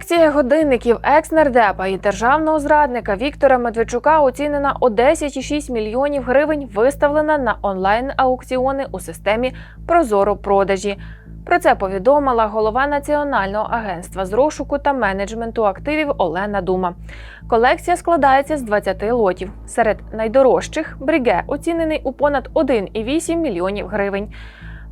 Колекція годинників екс-нардепа і державного зрадника Віктора Медведчука оцінена у 10,6 мільйонів гривень, виставлена на онлайн-аукціони у системі Прозоро продажі. Про це повідомила голова Національного агентства з розшуку та менеджменту активів Олена Дума. Колекція складається з 20 лотів. Серед найдорожчих Бріге оцінений у понад 1,8 мільйонів гривень.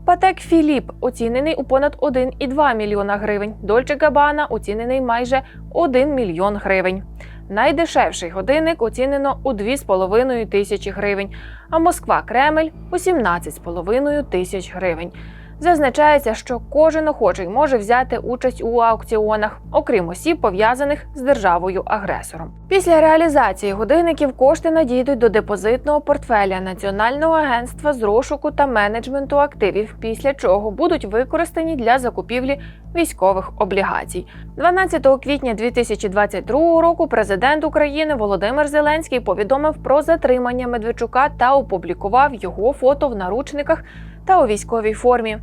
Патек Філіп оцінений у понад 1,2 мільйона гривень. Дольче Габана оцінений майже 1 мільйон гривень. Найдешевший годинник оцінено у 2,5 тисячі гривень, а Москва Кремль у 17,5 тисяч гривень. Зазначається, що кожен охочий може взяти участь у аукціонах, окрім осіб, пов'язаних з державою-агресором. Після реалізації годинників кошти надійдуть до депозитного портфеля Національного агентства з розшуку та менеджменту активів, після чого будуть використані для закупівлі військових облігацій. 12 квітня 2022 року президент України Володимир Зеленський повідомив про затримання Медведчука та опублікував його фото в наручниках та у військовій формі.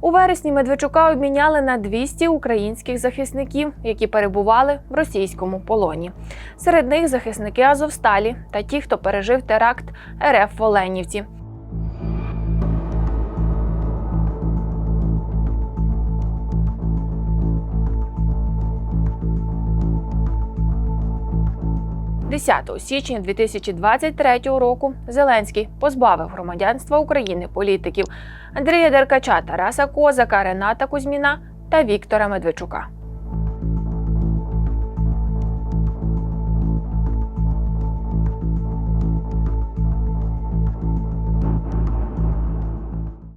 У вересні Медведчука обміняли на 200 українських захисників, які перебували в російському полоні. Серед них захисники Азовсталі та ті, хто пережив теракт РФ в Оленівці. – 10 січня 2023 року Зеленський позбавив громадянства України політиків Андрія Деркача, Тараса Козака, Рената Кузьміна та Віктора Медведчука.